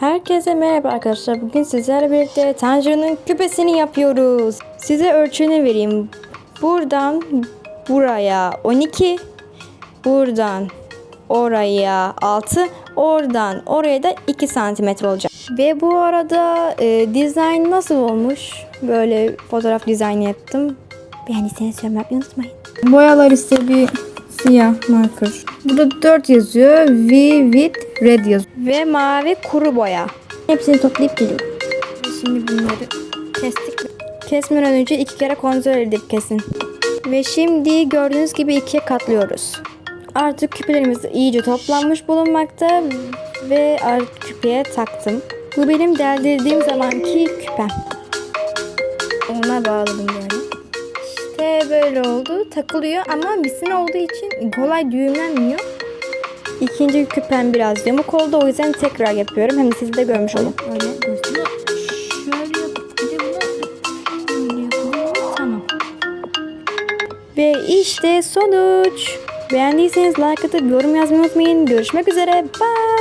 Herkese merhaba arkadaşlar. Bugün sizlerle birlikte Tanju'nun küpesini yapıyoruz. Size ölçünü vereyim. Buradan buraya 12, buradan oraya 6, oradan oraya da 2 santimetre olacak. Ve bu arada e, dizayn nasıl olmuş? Böyle fotoğraf dizaynı yaptım. Beğendiyseniz yorum yapmayı unutmayın. Boyalar ise bir siyah marker. Burada 4 yazıyor. V with red yazıyor. Ve mavi kuru boya. Hepsini toplayıp geliyorum. Şimdi bunları kestik. Kesmeden önce iki kere kontrol edip kesin. Ve şimdi gördüğünüz gibi ikiye katlıyoruz. Artık küpelerimiz iyice toplanmış bulunmakta ve artık küpeye taktım. Bu benim deldirdiğim zamanki küpem. Ona bağladım böyle. Böyle oldu. Takılıyor ama misin olduğu için kolay düğümlenmiyor. İkinci küpem biraz yamuk oldu. O yüzden tekrar yapıyorum. Hem siz de görmüş olun. Öyle göstereyim. Şöyle yapıp bir de bunu böyle yapalım. Tamam. Ve işte sonuç. Beğendiyseniz like atıp yorum yazmayı unutmayın. Görüşmek üzere. Bye.